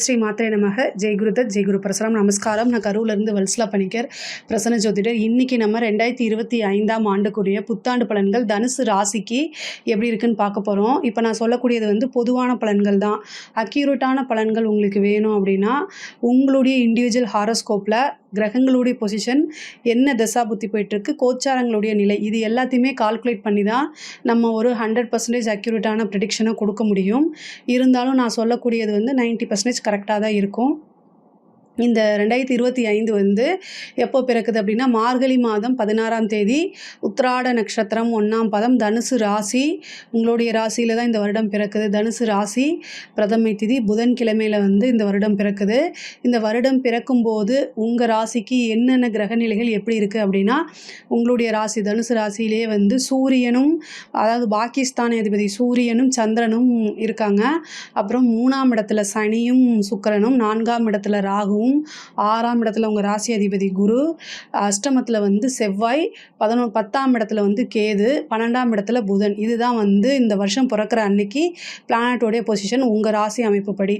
ஜெயஸ்ரீ மாத்திரை நமக. ஜெய் குருதத் ஜெய் குரு பிரசரம். நமஸ்காரம். நான் கரூர்லேருந்து வல்சலா பணிக்கர் பிரசன்ன ஜோதிடர். இன்றைக்கி நம்ம ரெண்டாயிரத்தி இருபத்தி ஐந்தாம் ஆண்டுக்குரிய புத்தாண்டு பலன்கள் தனுசு ராசிக்கு எப்படி இருக்குன்னு பார்க்க போகிறோம் இப்போ நான் சொல்லக்கூடியது வந்து பொதுவான பலன்கள் தான். அக்யூரேட்டான பலன்கள் உங்களுக்கு வேணும் அப்படின்னா உங்களுடைய இண்டிவிஜுவல் ஹாரோஸ்கோப்பில் கிரகங்களுடைய பொசிஷன் என்ன தசா புத்தி போயிட்டுருக்கு கோச்சாரங்களுடைய நிலை இது எல்லாத்தையுமே கால்குலேட் பண்ணி தான் நம்ம ஒரு ஹண்ட்ரட் பர்சன்டேஜ் அக்யூரேட்டான ப்ரிடிக்ஷனை கொடுக்க முடியும். இருந்தாலும் நான் சொல்லக்கூடியது வந்து 90% பர்சன்டேஜ் கரெக்டாக தான் இருக்கும். இந்த ரெண்டாயிரத்தி இருபத்தி ஐந்து வந்து எப்போ பிறக்குது அப்படின்னா மார்கழி மாதம் பதினாறாம் தேதி உத்திராட நட்சத்திரம் ஒன்றாம் பதம் தனுசு ராசி உங்களுடைய ராசியில் தான் இந்த வருடம் பிறக்குது. தனுசு ராசி பிரதமை திதி புதன்கிழமையில் வந்து இந்த வருடம் பிறக்குது. இந்த வருடம் பிறக்கும்போது உங்கள் ராசிக்கு என்னென்ன கிரக நிலைகள் எப்படி இருக்குது அப்படின்னா உங்களுடைய ராசி தனுசு ராசியிலே வந்து சூரியனும் அதாவது பாகிஸ்தான் அதிபதி சூரியனும் சந்திரனும் இருக்காங்க. அப்புறம் மூணாம் இடத்துல சனியும் சுக்கரனும் நான்காம் இடத்துல ராகுவும் ஆறாம் இடத்துல உங்கள் ராசி அதிபதி குரு. அஷ்டமத்தில் வந்து செவ்வாய் பதினொ பத்தாம் இடத்துல வந்து கேது பன்னெண்டாம் இடத்துல புதன். இதுதான் வந்து இந்த வருஷம் பிறக்கிற அன்னைக்கு பிளானட்டோடைய பொசிஷன் உங்கள் ராசி அமைப்புப்படி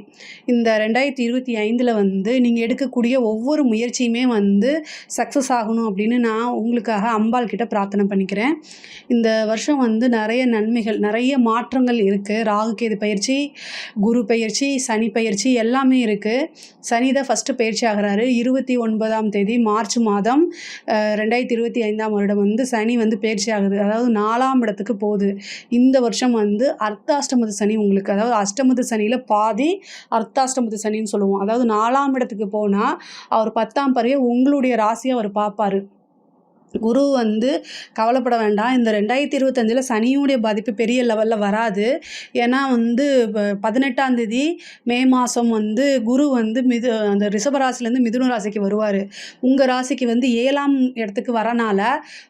இந்த ரெண்டாயிரத்தி இருபத்தி ஐந்தில் வந்து நீங்கள் எடுக்கக்கூடிய ஒவ்வொரு முயற்சியுமே வந்து சக்ஸஸ் ஆகணும் அப்படின்னு நான் உங்களுக்காக அம்பாள் கிட்ட பிரார்த்தனை பண்ணிக்கிறேன். இந்த வருஷம் வந்து நிறைய நன்மைகள் நிறைய மாற்றங்கள் இருக்குது ராகு கேது பயிற்சி குரு பயிற்சி சனி பயிற்சி எல்லாமே இருக்குது சனி தான் ஃபஸ்ட்டு பயிற்சி ஆகிறாரு. இருபத்தி ஒன்பதாம் தேதி மார்ச் மாதம் ரெண்டாயிரத்தி இருபத்தி ஐந்தாம் வருடம் வந்து சனி வந்து பயிற்சி ஆகுது. அதாவது நாலாம் இடத்துக்கு போகுது. இந்த வருஷம் வந்து அர்த்தாஷ்டமது சனி உங்களுக்கு அதாவது அஷ்டமது சனியில் பாதி அர்த்தாஷ்டமது சனின்னு சொல்லுவோம். அதாவது நாலாம் இடத்துக்கு போனால் அவர் பத்தாம் பறைய உங்களுடைய ராசியை அவர் பார்ப்பாரு. குரு வந்து கவலைப்பட வேண்டாம். இந்த ரெண்டாயிரத்தி இருபத்தஞ்சில் சனியுடைய பாதிப்பு பெரிய லெவலில் வராது. ஏன்னா வந்து ப- பதினெட்டாம் தேதி மே மாதம் வந்து குரு வந்து மிது அந்த ரிஷபராசிலேருந்து மிதுன ராசிக்கு வருவார். உங்கள் ராசிக்கு வந்து ஏழாம் இடத்துக்கு வரனால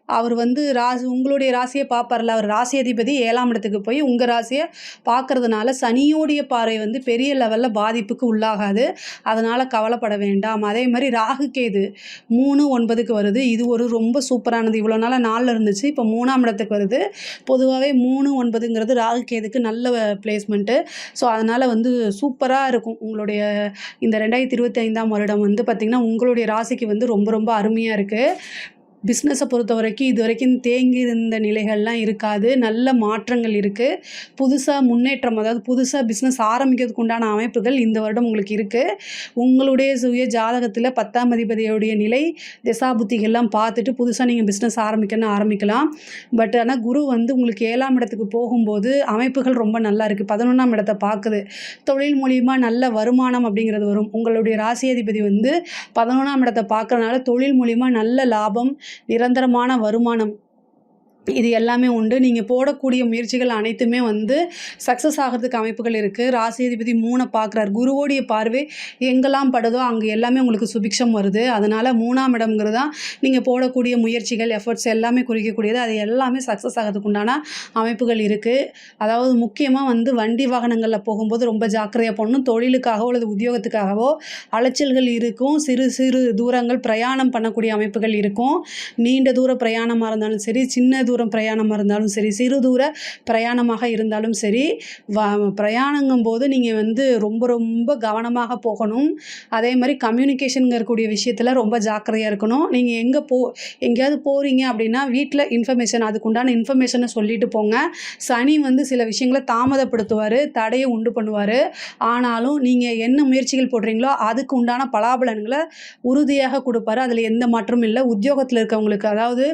அவர் வந்து ராசி உங்களுடைய ராசியை பார்ப்பார்ல அவர் ராசி அதிபதி ஏழாம் இடத்துக்கு போய் உங்கள் ராசியை பார்க்கறதுனால சனியோடைய பாறை வந்து பெரிய லெவலில் பாதிப்புக்கு உள்ளாகாது. அதனால் கவலைப்பட வேண்டாம். அதே மாதிரி ராகு கேது மூணு ஒன்பதுக்கு வருது. இது ஒரு ரொம்ப சூப்பரானது. இவ்வளோ நாளாக நாலில் இருந்துச்சு. இப்போ மூணாம் இடத்துக்கு வருது. பொதுவாகவே மூணு ஒன்பதுங்கிறது ராகு கேதுக்கு நல்ல பிளேஸ்மெண்ட்டு ஸோ அதனால் வந்து சூப்பராக இருக்கும். உங்களுடைய இந்த ரெண்டாயிரத்தி இருபத்தி ஐந்தாம் வருடம் வந்து பார்த்திங்கன்னா உங்களுடைய ராசிக்கு வந்து ரொம்ப ரொம்ப அருமையாக இருக்குது பிஸ்னஸை பொறுத்த வரைக்கும் இது வரைக்கும் தேங்கி இருந்த நிலைகள்லாம் இருக்காது. நல்ல மாற்றங்கள் இருக்குது புதுசாக முன்னேற்றம் அதாவது புதுசாக பிஸ்னஸ் ஆரம்பிக்கிறதுக்கு உண்டான அமைப்புகள் இந்த வருடம் உங்களுக்கு இருக்குது உங்களுடைய சுய ஜாதகத்தில் பத்தாம் அதிபதியுடைய நிலை திசாபுத்திகள்லாம் பார்த்துட்டு புதுசாக நீங்கள் பிஸ்னஸ் ஆரம்பிக்கணும்னு ஆரம்பிக்கலாம். பட் ஆனால் குரு வந்து உங்களுக்கு ஏழாம் இடத்துக்கு போகும்போது அமைப்புகள் ரொம்ப நல்லா இருக்குது பதினொன்றாம் இடத்தை பார்க்குது. தொழில் மூலியமாக நல்ல வருமானம் அப்படிங்கிறது வரும். உங்களுடைய ராசி அதிபதி வந்து பதினொன்றாம் இடத்தை பார்க்கறனால தொழில் மூலியமாக நல்ல லாபம் நிரந்தரமான வருமானம் இது எல்லாமே உண்டு. நீங்கள் போடக்கூடிய முயற்சிகள் அனைத்துமே வந்து சக்ஸஸ் ஆகிறதுக்கு அமைப்புகள் இருக்குது ராசிதிபதி மூணை பார்க்குறாரு. குருவோடைய பார்வை எங்கெல்லாம் படுதோ அங்கே எல்லாமே உங்களுக்கு சுபிக்ஷம் வருது. அதனால் மூணாம் இடம்ங்கிறது தான் நீங்கள் போடக்கூடிய முயற்சிகள் எஃபர்ட்ஸ் எல்லாமே குறிக்கக்கூடியது. அது எல்லாமே சக்ஸஸ் ஆகிறதுக்கு உண்டான அமைப்புகள் இருக்குது அதாவது முக்கியமாக வந்து வண்டி வாகனங்களில் போகும்போது ரொம்ப ஜாக்கிரதையாக போகணும் தொழிலுக்காகவோ அல்லது உத்தியோகத்துக்காகவோ அலைச்சல்கள் இருக்கும். சிறு சிறு தூரங்கள் பிரயாணம் பண்ணக்கூடிய அமைப்புகள் இருக்கும். நீண்ட தூர பிரயாணமாக இருந்தாலும் சரி சின்ன தூரம் பிரயாணமாக இருந்தாலும் சரி சிறு தூர பிரயாணமாக இருந்தாலும் சரி வ பிரயாணங்கும் போது நீங்கள் வந்து ரொம்ப ரொம்ப கவனமாக போகணும். அதே மாதிரி கம்யூனிகேஷனுங்கக்கூடிய விஷயத்தில் ரொம்ப ஜாக்கிரதையாக இருக்கணும். நீங்கள் எங்கே போ எங்கேயாவது போகிறீங்க அப்படின்னா வீட்டில் இன்ஃபர்மேஷன் அதுக்குண்டான இன்ஃபர்மேஷனை சொல்லிட்டு போங்க. சனி வந்து சில விஷயங்களை தாமதப்படுத்துவார் தடையை உண்டு பண்ணுவார். ஆனாலும் நீங்கள் என்ன முயற்சிகள் போடுறீங்களோ அதுக்கு உண்டான பலாபலன்களை உறுதியாக கொடுப்பாரு. அதில் எந்த மாற்றமும் இல்லை. உத்தியோகத்தில் இருக்கவங்களுக்கு அதாவது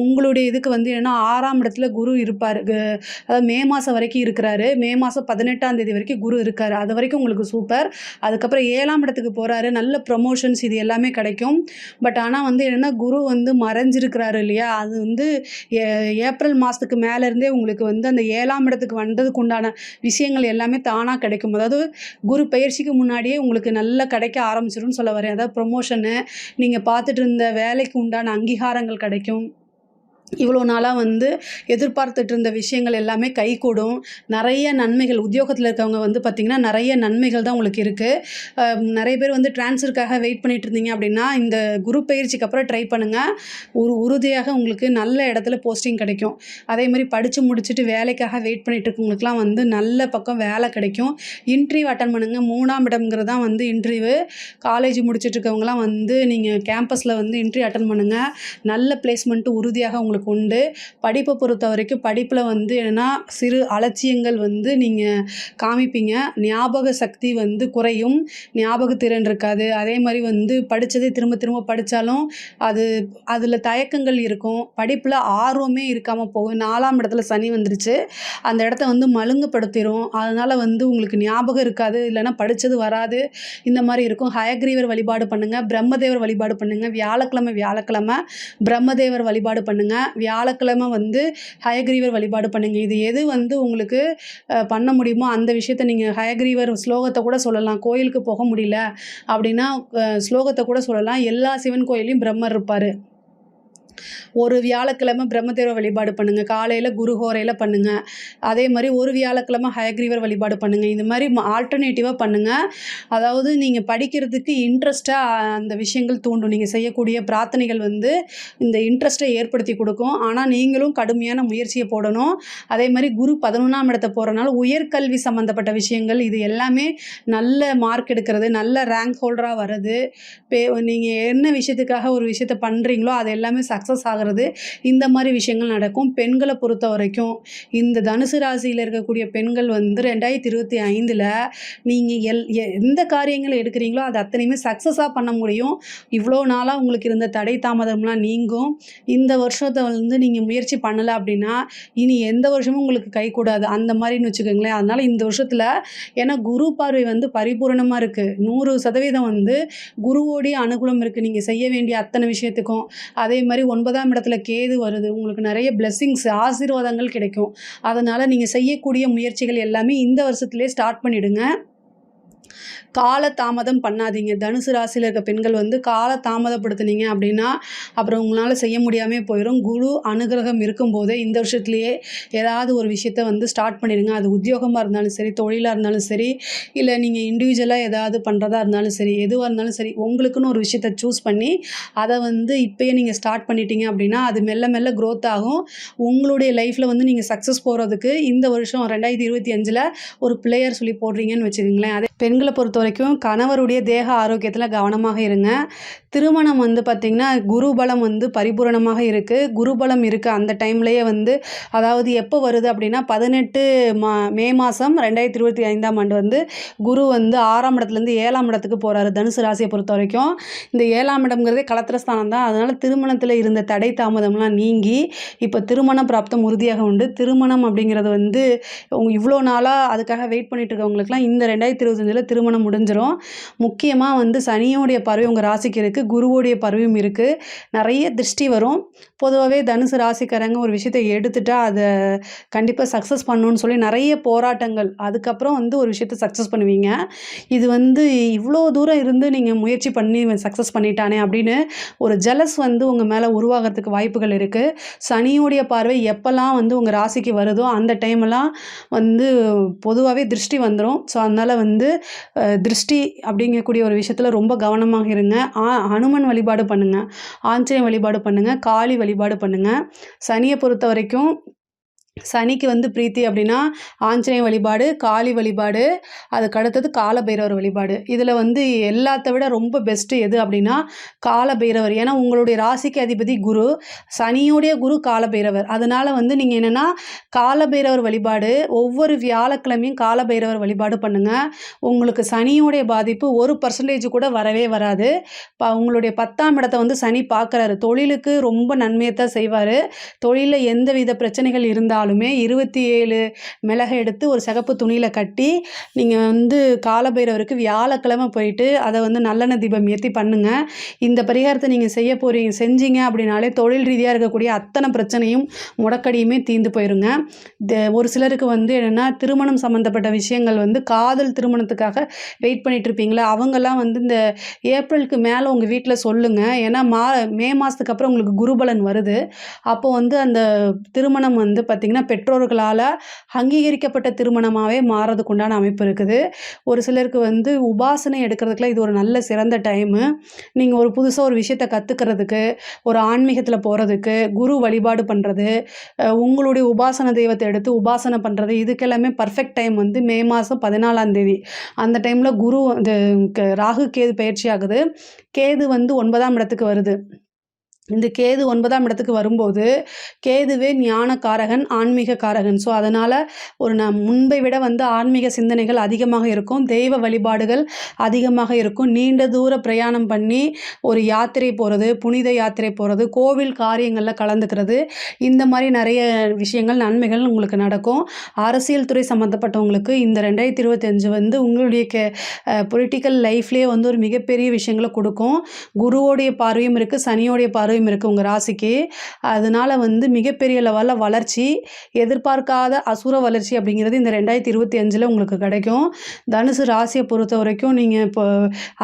உங்களுடைய இதுக்கு வந்து ஏன்னா ஆறாம் இடத்துல குரு இருப்பார். அதாவது மே மாதம் வரைக்கும் இருக்கிறாரு. மே மாதம் பதினெட்டாம் தேதி வரைக்கும் குரு இருக்கார். அது வரைக்கும் உங்களுக்கு சூப்பர். அதுக்கப்புறம் ஏழாம் இடத்துக்கு போகிறாரு நல்ல ப்ரொமோஷன்ஸ் இது எல்லாமே கிடைக்கும். பட் ஆனால் வந்து என்னென்னா குரு வந்து மறைஞ்சிருக்கிறாரு இல்லையா? அது வந்து ஏ- ஏப்ரல் மாதத்துக்கு மேலேருந்தே உங்களுக்கு வந்து அந்த ஏழாம் இடத்துக்கு வந்ததுக்கு உண்டான விஷயங்கள் எல்லாமே தானாக கிடைக்கும். அதாவது குரு பயிற்சிக்கு முன்னாடியே உங்களுக்கு நல்லா கிடைக்க ஆரம்பிச்சிரும்னு சொல்ல வரேன். அதாவது ப்ரொமோஷனு நீங்கள் பார்த்துட்டு இருந்த வேலைக்கு உண்டான அங்கீகாரங்கள் கிடைக்கும். இவ்வளோ நாளாக வந்து எதிர்பார்த்துட்டு இருந்த விஷயங்கள் எல்லாமே கைகூடும். நிறைய நன்மைகள் உத்தியோகத்தில் இருக்கவங்க வந்து பார்த்திங்கன்னா நிறைய நன்மைகள் தான் உங்களுக்கு இருக்குது நிறைய பேர் வந்து ட்ரான்ஸ்ஃபருக்காக வெயிட் பண்ணிட்டு இருந்தீங்க அப்படின்னா இந்த குரு பயிற்சிக்கு அப்புறம் ட்ரை பண்ணுங்கள் ஒரு உறுதியாக உங்களுக்கு நல்ல இடத்துல போஸ்டிங் கிடைக்கும். அதே மாதிரி படித்து முடிச்சுட்டு வேலைக்காக வெயிட் பண்ணிட்டு இருக்கவங்களுக்குலாம் வந்து நல்ல பக்கம் வேலை கிடைக்கும். இன்டர்வியூ அட்டன் பண்ணுங்கள் மூணாம் இடம்ங்கிறது தான் வந்து இன்டர்வியூ. காலேஜ் முடிச்சுட்டு இருக்கவங்களாம் வந்து நீங்கள் கேம்பஸில் வந்து இன்டர்வியூ அட்டன் பண்ணுங்கள் நல்ல பிளேஸ்மெண்ட்டு உறுதியாக உங்களுக்கு உண்டு படிப்பை பொறுத்த வரைக்கும் படிப்பில் வந்து என்னென்னா சிறு அலட்சியங்கள் வந்து நீங்கள் காமிப்பீங்க. ஞாபக சக்தி வந்து குறையும். ஞாபகத்திறன் இருக்காது. அதே மாதிரி வந்து படித்ததே திரும்ப திரும்ப படித்தாலும் அது அதில் தயக்கங்கள் இருக்கும். படிப்பில் ஆர்வமே இருக்காமல் போகும். நாலாம் இடத்துல சனி வந்துருச்சு. அந்த இடத்த வந்து மழுங்குப்படுத்திடும் அதனால் வந்து உங்களுக்கு ஞாபகம் இருக்காது. இல்லைன்னா படித்தது வராது. இந்த மாதிரி இருக்கும். ஹயக்ரீவர் வழிபாடு பண்ணுங்கள் பிரம்மதேவர் வழிபாடு பண்ணுங்கள் வியாழக்கிழமை வியாழக்கிழமை பிரம்மதேவர் வழிபாடு பண்ணுங்கள் வியாழக்கிழமை வந்து ஹயக்ரீவர் வழிபாடு பண்ணுங்கள் இது எது வந்து உங்களுக்கு பண்ண முடியுமோ அந்த விஷயத்த நீங்கள் ஹயக்ரீவர் ஸ்லோகத்தை கூட சொல்லலாம். கோயிலுக்கு போக முடியல அப்படின்னா ஸ்லோகத்தை கூட சொல்லலாம். எல்லா சிவன் கோயிலையும் பிரம்மர் இருப்பார். ஒரு வியாழக்கிழமை பிரம்மதேவ வழிபாடு பண்ணுங்கள் காலையில் குருஹோரையில் பண்ணுங்கள் அதே மாதிரி ஒரு வியாழக்கிழமை ஹயக்ரீவர் வழிபாடு பண்ணுங்கள் இந்த மாதிரி ஆல்டர்னேட்டிவாக பண்ணுங்கள் அதாவது நீங்கள் படிக்கிறதுக்கு இன்ட்ரெஸ்ட்டாக அந்த விஷயங்கள் தூண்டும். நீங்கள் செய்யக்கூடிய பிரார்த்தனைகள் வந்து இந்த இன்ட்ரெஸ்ட்டை ஏற்படுத்தி கொடுக்கும். ஆனால் நீங்களும் கடுமையான முயற்சியை போடணும். அதே மாதிரி குரு பதினொன்றாம் இடத்தை போகிறனால உயர்கல்வி சம்மந்தப்பட்ட விஷயங்கள் இது எல்லாமே நல்ல மார்க் எடுக்கிறது நல்ல ரேங்க் ஹோல்டராக வர்றது. பே நீங்கள் என்ன விஷயத்துக்காக ஒரு விஷயத்த பண்ணுறீங்களோ அது எல்லாமே சக்ஸஸ் ஆகிறது இந்த மாதிரி விஷயங்கள் நடக்கும். பெண்களை பொறுத்த வரைக்கும் இந்த தனுசு ராசியில் இருக்கக்கூடிய பெண்கள் வந்து ரெண்டாயிரத்தி இருபத்தி ஐந்தில் நீங்கள் எல் எ- எந்த காரியங்களை எடுக்கிறீங்களோ அது அத்தனையுமே சக்ஸஸாக பண்ண முடியும். இவ்வளோ நாளாக உங்களுக்கு இருந்த தடை தாமதம்லாம் நீங்கும். இந்த வருஷத்தை வந்து நீங்கள் முயற்சி பண்ணலை அப்படின்னா இனி எந்த வருஷமும் உங்களுக்கு கைகூடாது அந்த மாதிரின்னு வச்சுக்கோங்களேன். அதனால் இந்த வருஷத்தில் ஏன்னா குரு பார்வை வந்து பரிபூரணமாக இருக்குது நூறு சதவீதம் வந்து குருவோடைய அனுகூலம் இருக்குது நீங்கள் செய்ய வேண்டிய அத்தனை விஷயத்துக்கும். அதே மாதிரி ஒன்பதாம் இடத்துல கேது வருது. உங்களுக்கு நிறைய பிளெஸ்ஸிங்ஸ் ஆசீர்வாதங்கள் கிடைக்கும். அதனால் நீங்கள் செய்யக்கூடிய முயற்சிகள் எல்லாமே இந்த வருஷத்துலேயே ஸ்டார்ட் பண்ணிவிடுங்க கால தாமதம் பண்ணாதீங்க. தனுசு ராசியில் இருக்க பெண்கள் வந்து கால தாமதப்படுத்துனீங்க அப்படின்னா அப்புறம் உங்களால் செய்ய முடியாமல் போயிடும் குரு அனுகிரகம் இருக்கும்போதே இந்த வருஷத்துலேயே ஏதாவது ஒரு விஷயத்த வந்து ஸ்டார்ட் பண்ணிடுங்க. அது உத்தியோகமாக இருந்தாலும் சரி தொழிலாக இருந்தாலும் சரி இல்லை நீங்கள் இண்டிவிஜுவலாக ஏதாவது பண்ணுறதா இருந்தாலும் சரி எதுவாக இருந்தாலும் சரி உங்களுக்குன்னு ஒரு விஷயத்த சூஸ் பண்ணி அதை வந்து இப்போயே நீங்கள் ஸ்டார்ட் பண்ணிட்டீங்க அப்படின்னா அது மெல்ல மெல்ல க்ரோத் ஆகும். உங்களுடைய லைஃப்பில் வந்து நீங்கள் சக்ஸஸ் போகிறதுக்கு இந்த வருஷம் ரெண்டாயிரத்தி இருபத்தி அஞ்சில் ஒரு பிளேயர் சொல்லி போடுறீங்கன்னு வச்சுக்கோங்களேன். அதே பெண்களை பொறுத்த வரைக்கும் கணவருடைய தேக ஆரோக்கியத்தில் கவனமாக இருங்க. திருமணம் வந்து பார்த்திங்கன்னா குருபலம் வந்து பரிபூரணமாக இருக்குது குருபலம் இருக்குது அந்த டைம்லேயே வந்து அதாவது எப்போ வருது அப்படின்னா பதினெட்டு மா மே மாதம் ரெண்டாயிரத்தி இருபத்தி ஐந்தாம் ஆண்டு வந்து குரு வந்து ஆறாம் இடத்துலேருந்து ஏழாம் இடத்துக்கு போகிறாரு தனுசு ராசியை பொறுத்த வரைக்கும். இந்த ஏழாம் இடம்ங்கிறதே கலத்திரஸ்தானம் தான். அதனால் திருமணத்தில் இருந்த தடை தாமதம்லாம் நீங்கி இப்போ திருமண பிராப்தம் உறுதியாக உண்டு. திருமணம் அப்படிங்கிறது வந்து இவ்வளோ நாளாக அதுக்காக வெயிட் பண்ணிட்டு இருக்கவங்களுக்குலாம் இந்த ரெண்டாயிரத்தி இருபத்தஞ்சில் திருமணம் முடிஞ்சிடும் முக்கியமாக வந்து சனியோடைய பறவை உங்கள் ராசிக்கு இருக்குது குருவோடைய பறவையும் இருக்குது நிறைய திருஷ்டி வரும். பொதுவாகவே தனுசு ராசிக்காரங்க ஒரு விஷயத்தை எடுத்துட்டா அதை கண்டிப்பாக சக்ஸஸ் பண்ணணும்னு சொல்லி நிறைய போராட்டங்கள். அதுக்கப்புறம் வந்து ஒரு விஷயத்தை சக்ஸஸ் பண்ணுவீங்க. இது வந்து இவ்வளோ தூரம் இருந்து நீங்கள் முயற்சி பண்ணி சக்ஸஸ் பண்ணிட்டானே அப்படின்னு ஒரு ஜலஸ் வந்து உங்கள் மேலே உருவாகிறதுக்கு வாய்ப்புகள் இருக்குது சனியோடைய பார்வை எப்போல்லாம் வந்து உங்கள் ராசிக்கு வருதோ அந்த டைமெல்லாம் வந்து பொதுவாகவே திருஷ்டி வந்துடும் ஸோ அதனால் வந்து திருஷ்டி அப்படிங்கக்கூடிய ஒரு விஷயத்தில் ரொம்ப கவனமாக இருங்க. ஆ ஹனுமன் வழிபாடு பண்ணுங்கள் ஆஞ்சநேய வழிபாடு பண்ணுங்கள் காளி வழிபாடு பண்ணுங்கள் சனியை பொறுத்த வரைக்கும் சனிக்கு வந்து பிரீத்தி அப்படின்னா ஆஞ்சநேய வழிபாடு காளி வழிபாடு அதுக்கு அடுத்தது காலபைரவர் வழிபாடு. இதில் வந்து எல்லாத்த விட ரொம்ப பெஸ்ட்டு எது அப்படின்னா காலபைரவர். ஏன்னா உங்களுடைய ராசிக்கு அதிபதி குரு சனியுடைய குரு காலபைரவர். அதனால் வந்து நீங்கள் என்னென்னா காலபைரவர் வழிபாடு ஒவ்வொரு வியாழக்கிழமையும் காலபைரவர் வழிபாடு பண்ணுங்கள் உங்களுக்கு சனியுடைய பாதிப்பு ஒரு பர்சன்டேஜ் கூட வரவே வராது. ப உங்களுடைய பத்தாம் இடத்த வந்து சனி பார்க்குறாரு தொழிலுக்கு ரொம்ப நன்மையை தான் செய்வார். தொழிலில் எந்த வித பிரச்சனைகள் இருந்தால் இருந்தாலுமே இருபத்தி ஏழு மிளகை எடுத்து ஒரு சிகப்பு துணியில் கட்டி நீங்கள் வந்து காலபைரவருக்கு வியாழக்கிழமை போயிட்டு அதை வந்து நல்லெண்ண தீபம் ஏற்றி பண்ணுங்கள் இந்த பரிகாரத்தை நீங்கள் செய்ய போகிறீங்க செஞ்சீங்க அப்படின்னாலே தொழில் ரீதியாக இருக்கக்கூடிய அத்தனை பிரச்சனையும் முடக்கடியுமே தீர்ந்து போயிருங்க. ஒரு சிலருக்கு வந்து என்னென்னா திருமணம் சம்மந்தப்பட்ட விஷயங்கள் வந்து காதல் திருமணத்துக்காக வெயிட் பண்ணிட்டு இருப்பீங்களா? அவங்கெல்லாம் வந்து இந்த ஏப்ரலுக்கு மேலே உங்கள் வீட்டில் சொல்லுங்கள் ஏன்னா மா மே மாதத்துக்கு அப்புறம் உங்களுக்கு குருபலன் வருது. அப்போ வந்து அந்த திருமணம் வந்து பார்த்திங்கன்னா பெற்றோர்களால் அங்கீகரிக்கப்பட்ட திருமணமாகவே மாறதுக்கு உண்டான அமைப்பு இருக்குது. ஒரு சிலருக்கு வந்து உபாசனை எடுக்கிறதுக்குலாம் இது ஒரு நல்ல சிறந்த டைமு நீங்கள் ஒரு புதுசாக ஒரு விஷயத்தை கற்றுக்கிறதுக்கு ஒரு ஆன்மீகத்தில் போகிறதுக்கு குரு வழிபாடு பண்ணுறது உங்களுடைய உபாசன தெய்வத்தை எடுத்து உபாசனை பண்ணுறது இதுக்கெல்லாமே பர்ஃபெக்ட் டைம் வந்து மே மாதம் பதினாலாம் தேதி. அந்த டைமில் குரு க- ராகு கேது பயிற்சி ஆகுது. கேது வந்து ஒன்பதாம் இடத்துக்கு வருது. இந்த கேது ஒன்பதாம் இடத்துக்கு வரும்போது கேதுவே ஞான காரகன் ஆன்மீக காரகன் ஸோ அதனால் ஒரு ந முன்பை விட வந்து ஆன்மீக சிந்தனைகள் அதிகமாக இருக்கும் தெய்வ வழிபாடுகள் அதிகமாக இருக்கும். நீண்ட தூர பிரயாணம் பண்ணி ஒரு யாத்திரை போகிறது புனித யாத்திரை போகிறது கோவில் காரியங்களில் கலந்துக்கிறது. இந்த மாதிரி நிறைய விஷயங்கள் நன்மைகள் உங்களுக்கு நடக்கும். அரசியல் துறை சம்மந்தப்பட்டவங்களுக்கு இந்த ரெண்டாயிரத்தி இருபத்தஞ்சு வந்து உங்களுடைய கே பொலிட்டிக்கல் லைஃப்லேயே வந்து ஒரு மிகப்பெரிய விஷயங்களை கொடுக்கும். குருவோடைய பார்வையும் இருக்குது சனியோடைய பார்வையும் இருக்குது உங்கள் ராசிக்கு. அதனால் வந்து மிகப்பெரிய லெவலில் வளர்ச்சி எதிர்பார்க்காத அசுர வளர்ச்சி அப்படிங்கிறது இந்த ரெண்டாயிரத்தி இருபத்தி அஞ்சில் உங்களுக்கு கிடைக்கும். தனுசு ராசியை பொறுத்த வரைக்கும் நீங்கள் இப்போ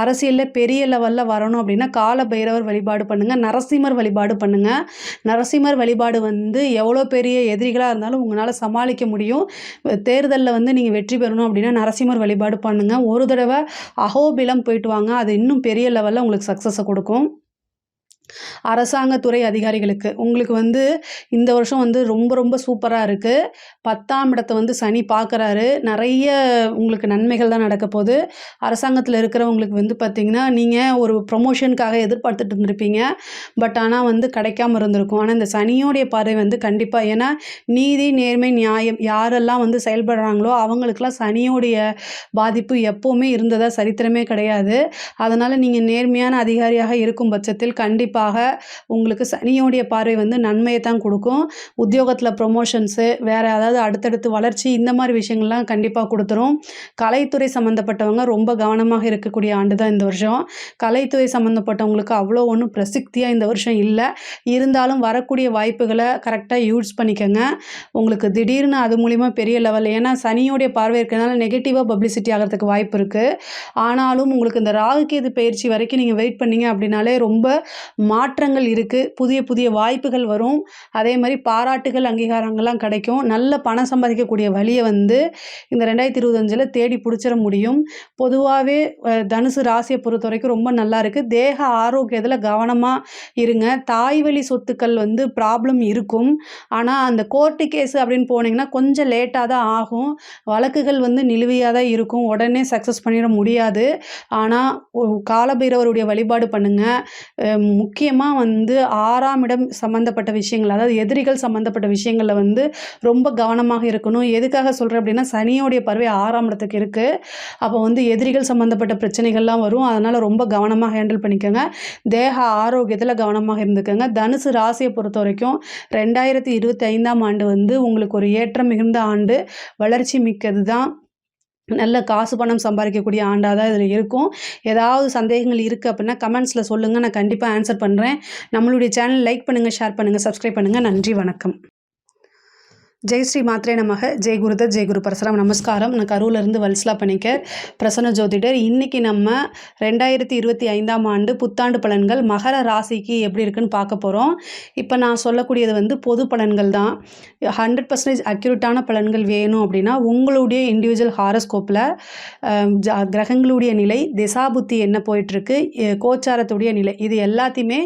அரசியலில் பெரிய லெவலில் வரணும் அப்படின்னா கால பைரவர் வழிபாடு பண்ணுங்கள் நரசிம்மர் வழிபாடு பண்ணுங்கள் நரசிம்மர் வழிபாடு வந்து எவ்வளோ பெரிய எதிரிகளாக இருந்தாலும் உங்களால் சமாளிக்க முடியும். தேர்தலில் வந்து நீங்கள் வெற்றி பெறணும் அப்படின்னா நரசிம்மர் வழிபாடு பண்ணுங்கள் ஒரு தடவை அகோபிலம் போயிட்டு வாங்க அது இன்னும் பெரிய லெவலில் உங்களுக்கு சக்ஸஸை கொடுக்கும். அரசாங்கத்துறை அதிகாரிகளுக்கு. உங்களுக்கு வந்து இந்த வருஷம் வந்து ரொம்ப ரொம்ப சூப்பராக இருக்குது பத்தாம் இடத்தை வந்து சனி பார்க்குறாரு நிறைய உங்களுக்கு நன்மைகள் தான் நடக்க போகுது. அரசாங்கத்தில் இருக்கிறவங்களுக்கு வந்து பார்த்திங்கன்னா நீங்கள் ஒரு ப்ரொமோஷனுக்காக எதிர்பார்த்துட்டு இருந்திருப்பீங்க. பட் ஆனால் வந்து கிடைக்காம இருந்திருக்கும். ஆனால் இந்த சனியோடைய பார்வை வந்து கண்டிப்பாக ஏன்னா நீதி நேர்மை நியாயம் யாரெல்லாம் வந்து செயல்படுறாங்களோ அவங்களுக்கெல்லாம் சனியோடைய பாதிப்பு எப்போவுமே இருந்ததாக சரித்திரமே கிடையாது. அதனால் நீங்கள் நேர்மையான அதிகாரியாக இருக்கும் பட்சத்தில் கண்டிப்பாக உங்களுக்கு சனியோடைய பார்வை வந்து நன்மையை தான் கொடுக்கும். உத்தியோகத்தில் ப்ரொமோஷன்ஸு வேறு அதாவது அடுத்தடுத்து வளர்ச்சி இந்த மாதிரி விஷயங்கள்லாம் கண்டிப்பாக கொடுத்துரும். கலைத்துறை சம்மந்தப்பட்டவங்க ரொம்ப கவனமாக இருக்கக்கூடிய ஆண்டு தான் இந்த வருஷம். கலைத்துறை சம்மந்தப்பட்டவங்களுக்கு அவ்வளோ ஒன்றும் பிரசித்தியாக இந்த வருஷம் இல்லை. இருந்தாலும் வரக்கூடிய வாய்ப்புகளை கரெக்டாக யூஸ் பண்ணிக்கோங்க. உங்களுக்கு திடீர்னு அது மூலிமா பெரிய லெவல் ஏன்னா சனியோடைய பார்வை இருக்கிறதுனால நெகட்டிவாக பப்ளிசிட்டி ஆகிறதுக்கு வாய்ப்பு இருக்குது ஆனாலும் உங்களுக்கு இந்த ராகுகேது பயிற்சி வரைக்கும் நீங்கள் வெயிட் பண்ணீங்க அப்படின்னாலே ரொம்ப மாற்றங்கள் இருக்குது புதிய புதிய வாய்ப்புகள் வரும். அதே மாதிரி பாராட்டுகள் அங்கீகாரங்கள்லாம் கிடைக்கும். நல்ல பணம் சம்பாதிக்கக்கூடிய வழியை வந்து இந்த ரெண்டாயிரத்தி இருபத்தஞ்சில் தேடி பிடிச்சிட முடியும். பொதுவாகவே தனுசு ராசியை பொறுத்த வரைக்கும் ரொம்ப நல்லா இருக்குது தேக ஆரோக்கியத்தில் கவனமாக இருங்க. தாய் வழி சொத்துக்கள் வந்து ப்ராப்ளம் இருக்கும். ஆனால் அந்த கோர்ட்டு கேஸ் அப்படின்னு போனீங்கன்னா கொஞ்சம் லேட்டாக தான் ஆகும். வழக்குகள் வந்து நிலுவையாக தான் இருக்கும். உடனே சக்ஸஸ் பண்ணிட முடியாது. ஆனால் காலபைரவருடைய வழிபாடு பண்ணுங்கள் முக்கியமாக வந்து ஆறாம் இடம் சம்மந்தப்பட்ட விஷயங்கள் அதாவது எதிரிகள் சம்மந்தப்பட்ட விஷயங்களில் வந்து ரொம்ப கவனமாக இருக்கணும். எதுக்காக சொல்கிறேன் அப்படின்னா சனியோடைய பறவை ஆறாம் இடத்துக்கு இருக்குது அப்போ வந்து எதிரிகள் சம்மந்தப்பட்ட பிரச்சனைகள்லாம் வரும். அதனால் ரொம்ப கவனமாக ஹேண்டில் பண்ணிக்கோங்க. தேக ஆரோக்கியத்தில் கவனமாக இருந்துக்கோங்க. தனுசு ராசியை பொறுத்த வரைக்கும் ரெண்டாயிரத்தி இருபத்தி ஐந்தாம் ஆண்டு வந்து உங்களுக்கு ஒரு ஏற்றம் மிகுந்த ஆண்டு. வளர்ச்சி மிக்கது தான் நல்ல காசு பணம் சம்பாதிக்கக்கூடிய ஆண்டாக தான் இதில் இருக்கும். ஏதாவது சந்தேகங்கள் இருக்குது அப்படின்னா கமெண்ட்ஸில் சொல்லுங்கள் நான் கண்டிப்பாக ஆன்சர் பண்ணுறேன் நம்மளுடைய சேனல் லைக் பண்ணுங்கள் ஷேர் பண்ணுங்கள் சப்ஸ்கிரைப் பண்ணுங்கள் நன்றி வணக்கம். ஜெய் ஸ்ரீ மாத்ரே நமக. ஜெய் குருத ஜெய் குரு பரசுராம். நமஸ்காரம். நான் கரூர்லேருந்து வல்ஸ்லா பண்ணிக்க பிரசன்ன ஜோதிடர். இன்றைக்கி நம்ம ரெண்டாயிரத்தி இருபத்தி ஐந்தாம் ஆண்டு புத்தாண்டு பலன்கள் மகர ராசிக்கு எப்படி இருக்குன்னு பார்க்க போகிறோம் இப்போ நான் சொல்லக்கூடியது வந்து பொது பலன்கள் தான். ஹண்ட்ரட் பர்சன்டேஜ் அக்யூரேட்டான பலன்கள் வேணும் அப்படின்னா உங்களுடைய இண்டிவிஜுவல் ஹாரஸ்கோப்பில் கிரகங்களுடைய நிலை திசாபுத்தி என்ன போயிட்டுருக்கு கோச்சாரத்துடைய நிலை இது எல்லாத்தையுமே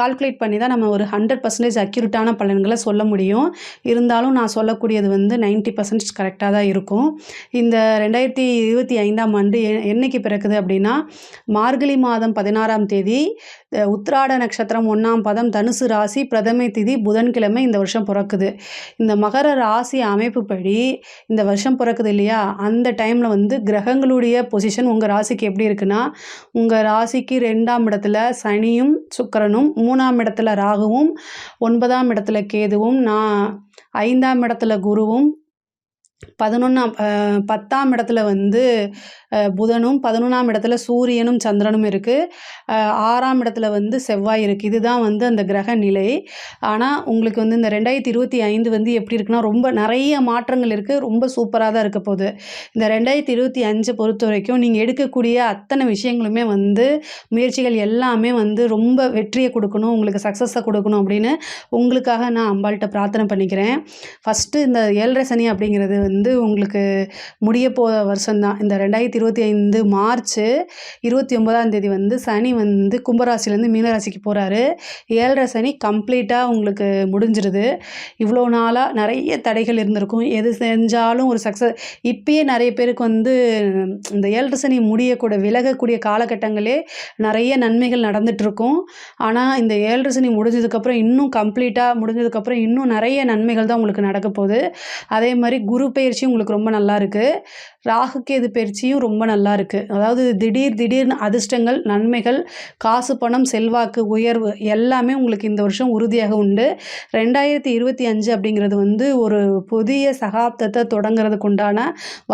கால்குலேட் பண்ணி தான் நம்ம ஒரு ஹண்ட்ரட் பர்சன்டேஜ் அக்யூரட்டான பலன்களை சொல்ல முடியும். இருந்தாலும் நான் சொல்லக்கூடியது வந்து 90% பர்சன்டேஜ் கரெக்டாக தான் இருக்கும். இந்த ரெண்டாயிரத்தி இருபத்தி ஐந்தாம் ஆண்டு எ- என்னைக்கு பிறக்குது அப்படின்னா மார்கழி மாதம் பதினாறாம் தேதி உத்ராட நட்சத்திரம் ஒன்றாம் பதம் தனுசு ராசி பிரதமை திதி புதன்கிழமை இந்த வருஷம் பிறக்குது. இந்த மகர ராசி அமைப்புப்படி இந்த வருஷம் பிறக்குது இல்லையா? அந்த டைமில் வந்து கிரகங்களுடைய பொசிஷன் உங்கள் ராசிக்கு எப்படி இருக்குன்னா உங்கள் ராசிக்கு ரெண்டாம் இடத்துல சனியும் சுக்கரனும் மூணாம் இடத்துல ராகுவும் ஒன்பதாம் இடத்துல கேதுவும் நான் ஐந்தாம் இடத்துல குருவும் பதினொன்றாம் பத்தாம் இடத்துல வந்து புதனும் பதினொன்றாம் இடத்துல சூரியனும் சந்திரனும் இருக்குது ஆறாம் இடத்துல வந்து செவ்வாய் இருக்குது இதுதான் வந்து அந்த கிரக நிலை. ஆனால் உங்களுக்கு வந்து இந்த ரெண்டாயிரத்தி இருபத்தி ஐந்து வந்து எப்படி இருக்குன்னா ரொம்ப நிறைய மாற்றங்கள் இருக்குது ரொம்ப சூப்பராக தான் இருக்க போகுது. இந்த ரெண்டாயிரத்தி இருபத்தி அஞ்சை பொறுத்த வரைக்கும் நீங்கள் எடுக்கக்கூடிய அத்தனை விஷயங்களுமே வந்து முயற்சிகள் எல்லாமே வந்து ரொம்ப வெற்றியை கொடுக்கணும் உங்களுக்கு சக்ஸஸை கொடுக்கணும் அப்படின்னு உங்களுக்காக நான் அம்பாள்கிட்ட பிரார்த்தனை பண்ணிக்கிறேன். ஃபஸ்ட்டு இந்த ஏழரை சனி அப்படிங்கிறது வந்து உங்களுக்கு முடிய போகிற வருஷம்தான். இந்த ரெண்டாயிரத்தி இருபத்தி ஐந்து மார்ச் இருபத்தி ஒன்பதாம் தேதி வந்து சனி வந்து கும்பராசிலேருந்து மீனராசிக்கு போகிறாரு ஏழரை சனி கம்ப்ளீட்டாக உங்களுக்கு முடிஞ்சிருது. இவ்வளோ நாளாக நிறைய தடைகள் இருந்திருக்கும். எது செஞ்சாலும் ஒரு சக்ஸஸ் இப்பயே நிறைய பேருக்கு வந்து இந்த ஏழரை சனி முடியக்கூட விலகக்கூடிய காலகட்டங்களே நிறைய நன்மைகள் நடந்துகிட்ருக்கும் ஆனால் இந்த ஏழரை சனி முடிஞ்சதுக்கப்புறம் இன்னும் கம்ப்ளீட்டாக முடிஞ்சதுக்கப்புறம் இன்னும் நிறைய நன்மைகள் தான் உங்களுக்கு நடக்க போகுது அதே மாதிரி குரு பயிற்சியும் உங்களுக்கு ரொம்ப நல்லா இருக்குது ராகு கேது பயிற்சியும் ரொம்ப நல்லா இருக்குது அதாவது திடீர் திடீர்னு அதிர்ஷ்டங்கள் நன்மைகள் காசு பணம் செல்வாக்கு உயர்வு எல்லாமே உங்களுக்கு இந்த வருஷம் உறுதியாக உண்டு. ரெண்டாயிரத்தி இருபத்தி அஞ்சு அப்படிங்கிறது வந்து ஒரு புதிய சகாப்தத்தை தொடங்குறதுக்கு உண்டான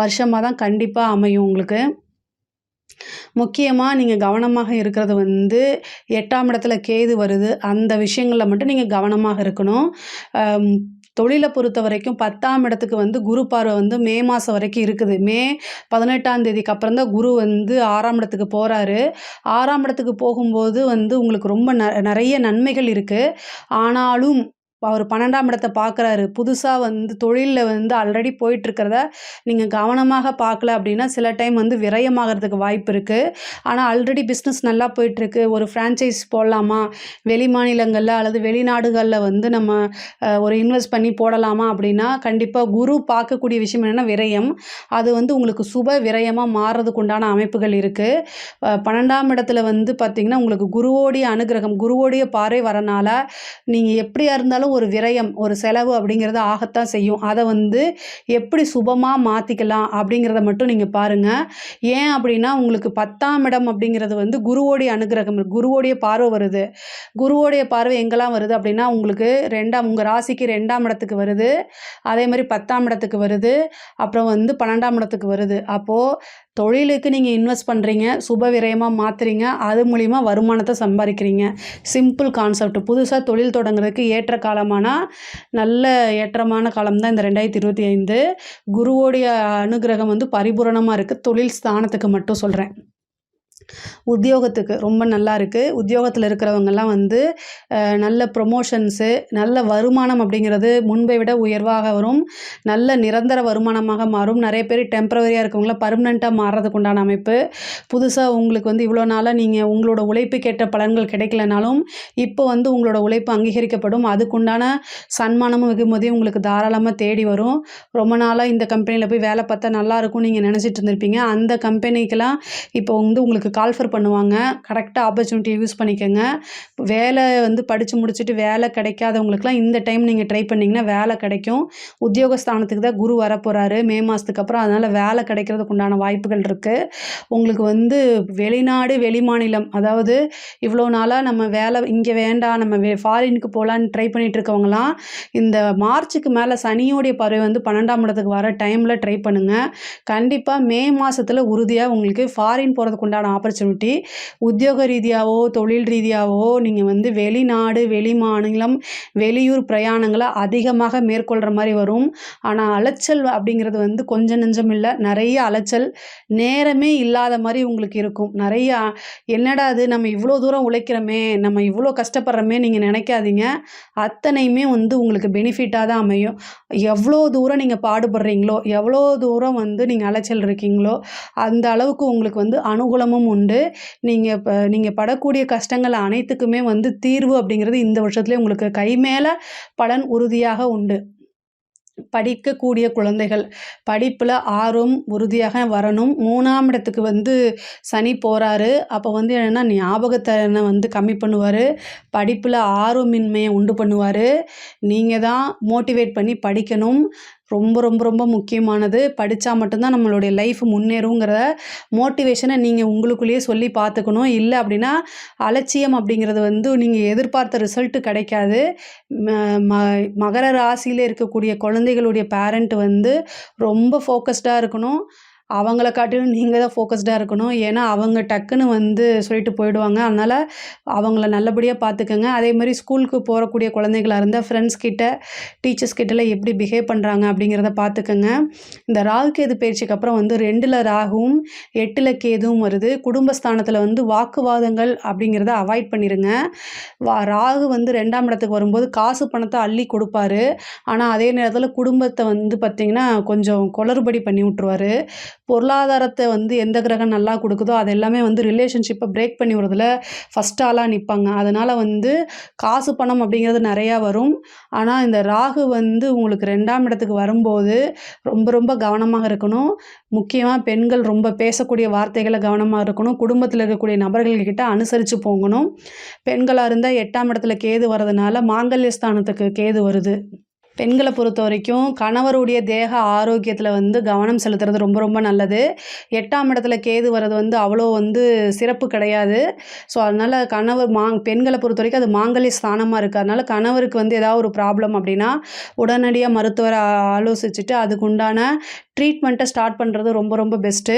வருஷமாக தான் கண்டிப்பாக அமையும் உங்களுக்கு. முக்கியமாக நீங்கள் கவனமாக இருக்கிறது வந்து எட்டாம் இடத்துல கேது வருது. அந்த விஷயங்களில் மட்டும் நீங்கள் கவனமாக இருக்கணும். தொழிலை பொறுத்த வரைக்கும் பத்தாம் இடத்துக்கு வந்து குரு பார்வை வந்து மே மாதம் வரைக்கும் இருக்குது. மே பதினெட்டாம் தேதிக்கு அப்புறம் தான் குரு வந்து ஆறாம் இடத்துக்கு போகிறாரு ஆறாம் இடத்துக்கு போகும்போது வந்து உங்களுக்கு ரொம்ப ந நிறைய நன்மைகள் இருக்குது ஆனாலும் அவர் பன்னெண்டாம் இடத்தை பார்க்குறாரு. புதுசாக வந்து தொழிலில் வந்து ஆல்ரெடி போயிட்டுருக்கிறத நீங்கள் கவனமாக பார்க்கல அப்படின்னா சில டைம் வந்து விரயமாகறதுக்கு வாய்ப்பு இருக்குது ஆனால் ஆல்ரெடி பிஸ்னஸ் நல்லா போயிட்டுருக்கு. ஒரு ஃப்ரான்ச்சைஸ் போடலாமா? வெளி மாநிலங்களில் அல்லது வெளிநாடுகளில் வந்து நம்ம ஒரு இன்வெஸ்ட் பண்ணி போடலாமா அப்படின்னா கண்டிப்பாக குரு பார்க்கக்கூடிய விஷயம் என்னென்னா விரயம். அது வந்து உங்களுக்கு சுப விரயமாக மாறுறதுக்கு உண்டான அமைப்புகள் இருக்குது பன்னெண்டாம் இடத்துல வந்து பார்த்திங்கன்னா உங்களுக்கு குருவோடைய அனுகிரகம் குருவோடைய பார்வை வரனால நீங்கள் எப்படியா இருந்தாலும் ஒரு விரயம் ஒரு செலவு அப்படிங்கிறது ஆகத்தான் செய்யும். அதை வந்து எப்படி சுபமாக மாற்றிக்கலாம் அப்படிங்கிறத மட்டும் நீங்கள் பாருங்கள் ஏன் அப்படின்னா உங்களுக்கு பத்தாம் இடம் அப்படிங்கிறது வந்து குருவோடைய அனுகிரகம் குருவோடைய பார்வை வருது. குருவோடைய பார்வை எங்கெல்லாம் வருது அப்படின்னா உங்களுக்கு ரெண்டாம் உங்கள் ராசிக்கு ரெண்டாம் இடத்துக்கு வருது. அதே மாதிரி பத்தாம் இடத்துக்கு வருது. அப்புறம் வந்து பன்னெண்டாம் இடத்துக்கு வருது. அப்போது தொழிலுக்கு நீங்கள் இன்வெஸ்ட் பண்ணுறீங்க சுப விரயமாக மாற்றுறீங்க அது மூலிமா வருமானத்தை சம்பாதிக்கிறீங்க. சிம்பிள் கான்செப்ட் புதுசாக தொழில் தொடங்குறதுக்கு ஏற்ற காலமானால் நல்ல ஏற்றமான காலம் தான் இந்த ரெண்டாயிரத்தி இருபத்தி ஐந்து. குருவோடைய அனுகிரகம் வந்து பரிபூரணமாக இருக்குது தொழில் ஸ்தானத்துக்கு மட்டும் சொல்கிறேன் உத்தியோகத்துக்கு ரொம்ப நல்லா இருக்குது உத்தியோகத்தில் இருக்கிறவங்கெல்லாம் வந்து நல்ல ப்ரொமோஷன்ஸு நல்ல வருமானம் அப்படிங்கிறது முன்பை விட உயர்வாக வரும். நல்ல நிரந்தர வருமானமாக மாறும். நிறைய பேர் டெம்பரவரியாக இருக்கவங்கள பர்மனெண்ட்டாக மாறுறதுக்கு உண்டான அமைப்பு. புதுசாக உங்களுக்கு வந்து இவ்வளோ நாளாக நீங்கள் உங்களோட உழைப்புக்கேற்ற பலன்கள் கிடைக்கலனாலும் இப்போ வந்து உங்களோட உழைப்பு அங்கீகரிக்கப்படும். அதுக்குண்டான சன்மானமும் வெகுமதியும் உங்களுக்கு தாராளமாக தேடி வரும். ரொம்ப நாளாக இந்த கம்பெனியில் போய் வேலை பார்த்தா நல்லாயிருக்கும் நீங்கள் நினச்சிட்டு இருந்திருப்பீங்க. அந்த கம்பெனிக்கெலாம் இப்போ வந்து உங்களுக்கு கால்ஃபர் பண்ணுவாங்க. கரெக்டாக ஆப்பர்ச்சுனிட்டியை யூஸ் பண்ணிக்கோங்க. வேலை வந்து படித்து முடிச்சுட்டு வேலை கிடைக்காதவங்களுக்குலாம் இந்த டைம் நீங்கள் ட்ரை பண்ணிங்கன்னா வேலை கிடைக்கும். உத்தியோகஸ்தானத்துக்கு தான் குரு வரப்போகிறாரு மே மாதத்துக்கு அப்புறம் அதனால் வேலை கிடைக்கிறதுக்கு உண்டான வாய்ப்புகள் இருக்குது உங்களுக்கு வந்து வெளிநாடு வெளிமாநிலம் அதாவது இவ்வளோ நாளாக நம்ம வேலை இங்கே வேண்டாம் நம்ம வே ஃபாரினுக்கு போகலான்னு ட்ரை பண்ணிகிட்டு இருக்கவங்களாம் இந்த மார்ச்சுக்கு மேலே சனியோடைய பறவை வந்து பன்னெண்டாம் இடத்துக்கு வர டைமில் ட்ரை பண்ணுங்கள் கண்டிப்பாக மே மாதத்தில் உறுதியாக உங்களுக்கு ஃபாரின் போகிறதுக்கு உண்டான ஆப்பர்ச்சுனிட்டி உத்தியோக ரீதியாகவோ தொழில் ரீதியாகவோ நீங்கள் வந்து வெளிநாடு வெளி மாநிலம் வெளியூர் பிரயாணங்களை அதிகமாக மேற்கொள்கிற மாதிரி வரும். ஆனால் அலைச்சல் அப்படிங்கிறது வந்து கொஞ்சம் நெஞ்சம் இல்லை. நிறைய அலைச்சல் நேரமே இல்லாத மாதிரி உங்களுக்கு இருக்கும். நிறையா என்னடா அது நம்ம இவ்வளோ தூரம் உழைக்கிறோமே நம்ம இவ்வளோ கஷ்டப்படுறோமே நீங்கள் நினைக்காதீங்க. அத்தனையுமே வந்து உங்களுக்கு பெனிஃபிட்டாக தான் அமையும். எவ்வளோ தூரம் நீங்கள் பாடுபடுறீங்களோ எவ்வளோ தூரம் வந்து நீங்கள் அலைச்சல் இருக்கீங்களோ அந்த அளவுக்கு உங்களுக்கு வந்து அனுகூலமும் உண்டு. நீங்கள் இப்போ நீங்கள் படக்கூடிய கஷ்டங்கள் அனைத்துக்குமே வந்து தீர்வு அப்படிங்கிறது இந்த வருஷத்துலேயே உங்களுக்கு கை மேலே பலன் உறுதியாக உண்டு. படிக்கக்கூடிய குழந்தைகள் படிப்பில் ஆர்வம் உறுதியாக வரணும். மூணாம் இடத்துக்கு வந்து சனி போகிறாரு அப்போ வந்து என்னென்னா ஞாபகத்தனை வந்து கம்மி பண்ணுவார். படிப்பில் ஆர்வமின்மையை உண்டு பண்ணுவார். நீங்கள் தான் மோட்டிவேட் பண்ணி படிக்கணும். ரொம்ப ரொம்ப ரொம்ப முக்கியமானது. படித்தா மட்டும்தான் நம்மளுடைய லைஃப் முன்னேறுங்கிற மோட்டிவேஷனை நீங்கள் உங்களுக்குள்ளேயே சொல்லி பார்த்துக்கணும். இல்லை அப்படின்னா அலட்சியம் அப்படிங்கிறது வந்து நீங்கள் எதிர்பார்த்த ரிசல்ட்டு கிடைக்காது. ம- ம- மகர ராசியில் இருக்கக்கூடிய குழந்தைகளுடைய பேரண்ட் வந்து ரொம்ப ஃபோக்கஸ்டாக இருக்கணும். அவங்கள காட்டிலும் நீங்கள் தான் ஃபோக்கஸ்டாக இருக்கணும். ஏன்னா அவங்க டக்குன்னு வந்து சொல்லிட்டு போயிடுவாங்க. அதனால் அவங்கள நல்லபடியாக பார்த்துக்கோங்க அதே மாதிரி ஸ்கூலுக்கு போகக்கூடிய குழந்தைகளாக இருந்தால் ஃப்ரெண்ட்ஸ் கிட்ட டீச்சர்ஸ் கிட்டலாம் எப்படி பிஹேவ் பண்ணுறாங்க அப்படிங்கிறத பார்த்துக்கோங்க இந்த ராகு கேது பயிற்சிக்கு அப்புறம் வந்து ரெண்டில் ராகுவும் எட்டில் கேதுவும் வருது. குடும்பஸ்தானத்தில் வந்து வாக்குவாதங்கள் அப்படிங்கிறத அவாய்ட் பண்ணிடுங்க வா ராகு வந்து ரெண்டாம் இடத்துக்கு வரும்போது காசு பணத்தை அள்ளி கொடுப்பாரு. ஆனால் அதே நேரத்தில் குடும்பத்தை வந்து பார்த்திங்கன்னா கொஞ்சம் குளறுபடி பண்ணி விட்ருவாரு பொருளாதாரத்தை வந்து எந்த கிரகம் நல்லா கொடுக்குதோ அது எல்லாமே வந்து ரிலேஷன்ஷிப்பை பிரேக் பண்ணி விடுறதுல ஃபஸ்ட் ஆளாக நிற்பாங்க அதனால் வந்து காசு பணம் அப்படிங்கிறது நிறையா வரும். ஆனால் இந்த ராகு வந்து உங்களுக்கு ரெண்டாம் இடத்துக்கு வரும்போது ரொம்ப ரொம்ப கவனமாக இருக்கணும். முக்கியமாக பெண்கள் ரொம்ப பேசக்கூடிய வார்த்தைகளை கவனமாக இருக்கணும். குடும்பத்தில் இருக்கக்கூடிய நபர்கள்கிட்ட அனுசரித்து போகணும் பெண்களாக இருந்தால் எட்டாம் இடத்துல கேது வர்றதுனால மாங்கல்ய ஸ்தானத்துக்கு கேது வருது. பெண்களை பொறுத்த வரைக்கும் கணவருடைய தேக ஆரோக்கியத்தில் வந்து கவனம் செலுத்துறது ரொம்ப ரொம்ப நல்லது. எட்டாம் இடத்துல கேது வர்றது வந்து அவ்வளோ வந்து சிறப்பு கிடையாது. ஸோ அதனால் கணவர் மா பெண்களை பொறுத்த வரைக்கும் அது மாங்கல்ய ஸ்தானமாக இருக்குது அதனால் கணவருக்கு வந்து ஏதாவது ஒரு ப்ராப்ளம் அப்படின்னா உடனடியாக மருத்துவரை ஆலோசிச்சுட்டு அதுக்கு உண்டான ட்ரீட்மெண்ட்டை ஸ்டார்ட் பண்ணுறது ரொம்ப ரொம்ப பெஸ்ட்டு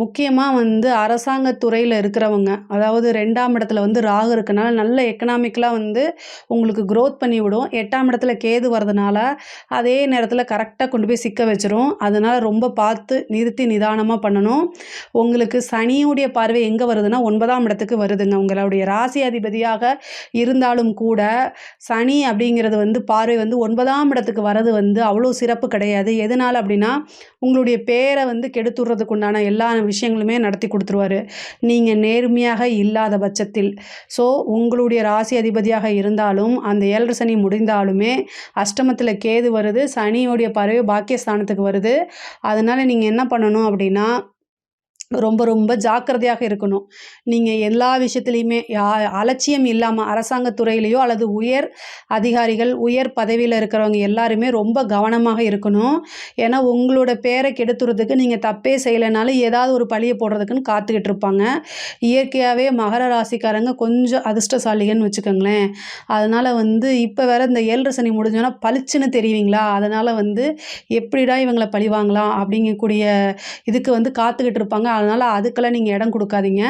முக்கியமாக வந்து அரசாங்க துறையில் இருக்கிறவங்க அதாவது ரெண்டாம் இடத்துல வந்து ராகு இருக்கனால நல்ல எக்கனாமிக்கலாக வந்து உங்களுக்கு க்ரோத் பண்ணி விடும் எட்டாம் இடத்துல கேது வரதுனால அதே நேரத்தில் கரெக்டாக கொண்டு போய் சிக்க வச்சிரும். அதனால் ரொம்ப பார்த்து நிறுத்தி நிதானமாக பண்ணணும். உங்களுக்கு சனியுடைய பார்வை எங்கே வருதுன்னா ஒன்பதாம் இடத்துக்கு வருதுங்க. உங்களுடைய ராசி அதிபதியாக இருந்தாலும் கூட சனி அப்படிங்கிறது வந்து பார்வை வந்து ஒன்பதாம் இடத்துக்கு வர்றது வந்து அவ்வளோ சிறப்பு கிடையாது. எதனால் அப்படின்னா உங்களுடைய பேரை வந்து கெடுத்துடுறதுக்கு உண்டான எல்லா விஷயங்களுமே நடத்தி கொடுத்துருவாரு. நீங்கள் நேர்மையாக இல்லாத பட்சத்தில். ஸோ உங்களுடைய ராசி அதிபதியாக இருந்தாலும் அந்த ஏழரை சனி முடிந்தாலுமே அஷ்டம அஷ்டமத்தில் கேது வருது சனியோடைய பறவை பாக்கியஸ்தானத்துக்கு வருது. அதனால் நீங்கள் என்ன பண்ணணும் அப்படின்னா ரொம்ப ரொம்ப ஜாக்கிரதையாக இருக்கணும். நீங்கள் எல்லா விஷயத்துலையுமே யா அலட்சியம் இல்லாமல் அரசாங்க துறையிலையோ அல்லது உயர் அதிகாரிகள் உயர் பதவியில் இருக்கிறவங்க எல்லாருமே ரொம்ப கவனமாக இருக்கணும். ஏன்னா உங்களோட பேரை கெடுத்துறதுக்கு நீங்கள் தப்பே செய்யலைனாலும் ஏதாவது ஒரு பழியை போடுறதுக்குன்னு காத்துக்கிட்டு இருப்பாங்க. இயற்கையாகவே மகர ராசிக்காரங்க கொஞ்சம் அதிர்ஷ்டசாலிகன்னு வச்சுக்கோங்களேன். அதனால் வந்து இப்போ வேற இந்த ஏழரை சனி முடிஞ்சோன்னா பளிச்சுன்னு தெரியுவீங்களா அதனால் வந்து எப்படிடா இவங்களை பழிவாங்கலாம்? அப்படிங்கக்கூடிய இதுக்கு வந்து காத்துக்கிட்டு இருப்பாங்க. அதனால் அதுக்கெல்லாம் நீங்கள் இடம் கொடுக்காதீங்க.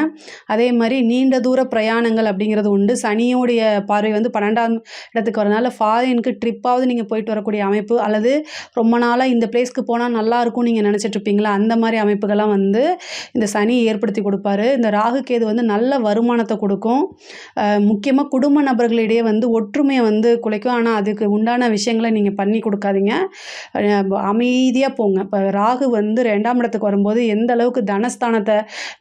அதே மாதிரி நீண்ட தூர பிரயாணங்கள் அப்படிங்கிறது உண்டு. சனியோடைய பார்வை வந்து பன்னெண்டாம் இடத்துக்கு வரனால ஃபாரினுக்கு ட்ரிப்பாவது நீங்கள் போயிட்டு வரக்கூடிய அமைப்பு அல்லது ரொம்ப நாளாக இந்த பிளேஸ்க்கு போனால் நல்லாயிருக்கும் நீங்கள் நினச்சிட்ருப்பீங்களா அந்த மாதிரி அமைப்புகள்லாம் வந்து இந்த சனி ஏற்படுத்தி கொடுப்பாரு. இந்த ராகு கேது வந்து நல்ல வருமானத்தை கொடுக்கும். முக்கியமாக குடும்ப நபர்களிடையே வந்து ஒற்றுமையை வந்து குலைக்கும். ஆனால் அதுக்கு உண்டான விஷயங்களை நீங்கள் பண்ணி கொடுக்காதீங்க. அமைதியாக போங்க. இப்போ ராகு வந்து ரெண்டாம் இடத்துக்கு வரும்போது எந்த அளவுக்கு சமஸ்தானத்தை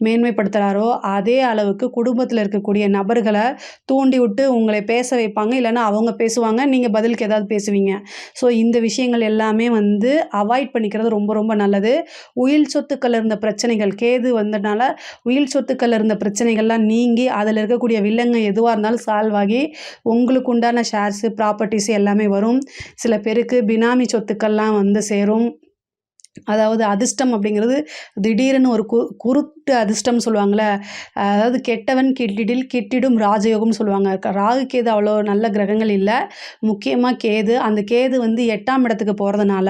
மேன்மைப்படுத்துகிறாரோ அதே அளவுக்கு குடும்பத்தில் இருக்கக்கூடிய நபர்களை தூண்டி விட்டு உங்களை பேச வைப்பாங்க. இல்லைன்னா அவங்க பேசுவாங்க நீங்கள் பதிலுக்கு ஏதாவது பேசுவீங்க. ஸோ இந்த விஷயங்கள் எல்லாமே வந்து அவாய்ட் பண்ணிக்கிறது ரொம்ப ரொம்ப நல்லது. உயில் சொத்துக்கள் இருந்த பிரச்சனைகள் கேது வந்ததுனால உயில் சொத்துக்கள் இருந்த பிரச்சனைகள்லாம் நீங்கி அதில் இருக்கக்கூடிய வில்லங்க எதுவாக இருந்தாலும் சால்வ் ஆகி உங்களுக்கு உண்டான ஷேர்ஸு ப்ராப்பர்ட்டிஸ் எல்லாமே வரும். சில பேருக்கு பினாமி சொத்துக்கள்லாம் வந்து சேரும். அதாவது அதிர்ஷ்டம் அப்படிங்கிறது திடீர்னு ஒரு கு குருட்டு அதிர்ஷ்டம் சொல்லுவாங்கள்ல அதாவது கெட்டவன் கிட்டிடில் கிட்டிடும் ராஜயோகம்னு சொல்லுவாங்க. ராகு கேது அவ்வளோ நல்ல கிரகங்கள் இல்லை. முக்கியமாக கேது அந்த கேது வந்து எட்டாம் இடத்துக்கு போகிறதுனால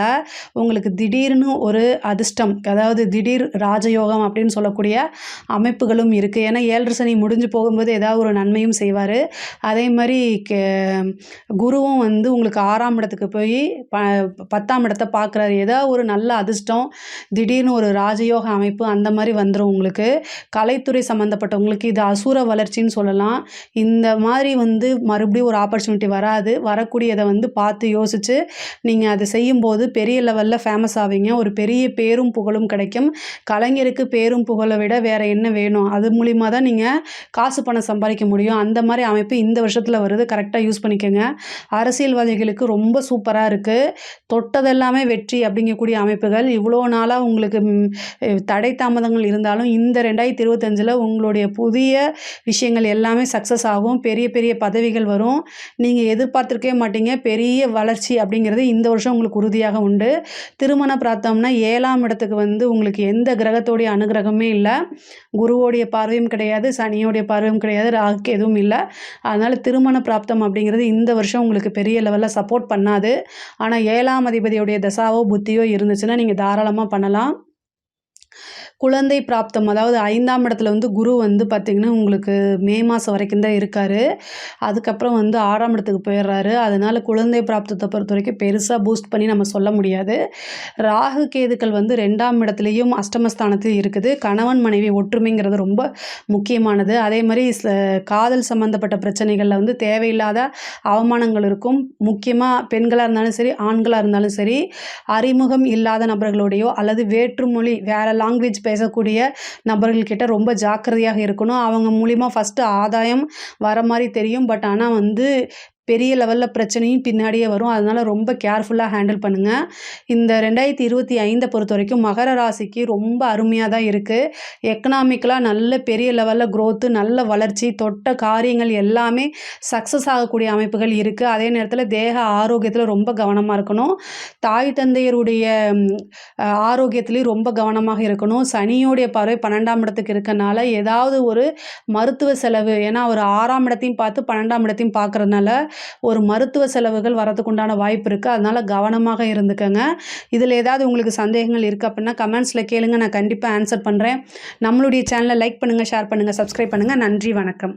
உங்களுக்கு திடீர்னு ஒரு அதிர்ஷ்டம் அதாவது திடீர் ராஜயோகம் அப்படின்னு சொல்லக்கூடிய அமைப்புகளும் இருக்குது ஏன்னா ஏழரை சனி முடிஞ்சு போகும்போது ஏதாவது ஒரு நன்மையும் செய்வார். அதே மாதிரி கே குருவும் வந்து உங்களுக்கு ஆறாம் இடத்துக்கு போய் ப பத்தாம் இடத்த பார்க்குறாரு. ஏதாவது ஒரு நல்ல அதிர்ஷ்டம் திடீர்னு ஒரு ராஜயோக அமைப்பு அந்த மாதிரி வந்துடும் உங்களுக்கு. கலைத்துறை சம்மந்தப்பட்டவங்களுக்கு இது அசுர வளர்ச்சின்னு சொல்லலாம். இந்த மாதிரி வந்து மறுபடியும் ஒரு ஆப்பர்ச்சுனிட்டி வராது. வரக்கூடியதை வந்து பார்த்து யோசித்து நீங்கள் அதை செய்யும்போது பெரிய லெவலில் ஃபேமஸ் ஆவீங்க. ஒரு பெரிய பேரும் புகழும் கிடைக்கும். கலைஞருக்கு பேரும் புகழை விட வேறு என்ன வேணும்? அது மூலிமா தான் நீங்கள் காசு பணம் சம்பாதிக்க முடியும். அந்த மாதிரி அமைப்பு இந்த வருஷத்தில் வருது. கரெக்டாக யூஸ் பண்ணிக்கோங்க. அரசியல்வாதிகளுக்கு ரொம்ப சூப்பராக இருக்குது தொட்டதெல்லாமே வெற்றி அப்படிங்கக்கூடிய அமைப்புகள் விஷயங்கள் இவ்வளோ நாளாக உங்களுக்கு தடை தாமதங்கள் இருந்தாலும் இந்த ரெண்டாயிரத்தி இருபத்தஞ்சில் உங்களுடைய புதிய விஷயங்கள் எல்லாமே சக்ஸஸ் ஆகும். பெரிய பெரிய பதவிகள் வரும். நீங்கள் எதிர்பார்த்துருக்கவே மாட்டீங்க. பெரிய வளர்ச்சி அப்படிங்கிறது இந்த வருஷம் உங்களுக்கு உறுதியாக உண்டு. திருமண பிராப்தம்னா ஏழாம் இடத்துக்கு வந்து உங்களுக்கு எந்த கிரகத்தோடைய அனுகிரகமே இல்லை. குருவோடைய பார்வையும் கிடையாது சனியோடைய பார்வையும் கிடையாது ராகுக்கு எதுவும் இல்லை. அதனால் திருமண பிராப்தம் அப்படிங்கிறது இந்த வருஷம் உங்களுக்கு பெரிய லெவலில் சப்போர்ட் பண்ணாது. ஆனால் ஏழாம் அதிபதியுடைய தசாவோ புத்தியோ இருந்துச்சுன்னா நீங்கள் தாராளமாக பண்ணலாம். குழந்தை பிராப்தம் அதாவது ஐந்தாம் இடத்துல வந்து குரு வந்து பார்த்திங்கன்னா உங்களுக்கு மே மாதம் வரைக்கும் தான் இருக்கார். அதுக்கப்புறம் வந்து ஆறாம் இடத்துக்கு போயிடுறாரு. அதனால் குழந்தை பிராப்தத்தை பொறுத்த வரைக்கும் பெருசாக பூஸ்ட் பண்ணி நம்ம சொல்ல முடியாது. ராகு கேதுக்கள் வந்து ரெண்டாம் இடத்துலையும் அஷ்டமஸ்தானத்தில் இருக்குது. கணவன் மனைவி ஒற்றுமைங்கிறது ரொம்ப முக்கியமானது. அதே மாதிரி ச- காதல் சம்மந்தப்பட்ட பிரச்சனைகளில் வந்து தேவையில்லாத அவமானங்கள் இருக்கும். முக்கியமாக பெண்களாக இருந்தாலும் சரி ஆண்களாக இருந்தாலும் சரி அறிமுகம் இல்லாத நபர்களோடையோ அல்லது வேற்றுமொழி வேறு லாங்குவேஜ் பேசக்கூடிய நபர்கள்கிட்ட ரொம்ப ஜாக்கிரதையாக இருக்கணும். அவங்க மூலிமா ஃபஸ்ட்டு ஆதாயம் வர மாதிரி தெரியும். பட் ஆனால் வந்து பெரிய லெவலில் பிரச்சனையும் பின்னாடியே வரும். அதனால் ரொம்ப கேர்ஃபுல்லாக ஹேண்டில் பண்ணுங்கள் இந்த ரெண்டாயிரத்தி இருபத்தி ஐந்தை பொறுத்த வரைக்கும் மகர ராசிக்கு ரொம்ப அருமையாக தான் இருக்குது எக்கனாமிக்கலாக நல்ல பெரிய லெவலில் க்ரோத்து நல்ல வளர்ச்சி தொட்ட காரியங்கள் எல்லாமே சக்ஸஸ் ஆகக்கூடிய அமைப்புகள் இருக்குது அதே நேரத்தில் தேக ஆரோக்கியத்தில் ரொம்ப கவனமாக இருக்கணும். தாய் தந்தையருடைய ஆரோக்கியத்துலேயும் ரொம்ப கவனமாக இருக்கணும். சனியோடைய பார்வை பன்னெண்டாம் இடத்துக்கு இருக்கனால ஏதாவது ஒரு மருத்துவ செலவு ஏன்னா ஒரு ஆறாம் இடத்தையும் பார்த்து பன்னெண்டாம் இடத்தையும் பார்க்கறதுனால ஒரு மருத்துவ செலவுகள் வரதுக்குண்டான வாய்ப்பு இருக்குது அதனால் கவனமாக இருந்துக்கங்க. இதில் ஏதாவது உங்களுக்கு சந்தேகங்கள் இருக்குது அப்படின்னா கமெண்ட்ஸில் கேளுங்க. நான் கண்டிப்பாக ஆன்சர் பண்ணுறேன் நம்மளுடைய சேனலை லைக் பண்ணுங்கள் ஷேர் பண்ணுங்கள் சப்ஸ்கிரைப் பண்ணுங்கள் நன்றி வணக்கம்.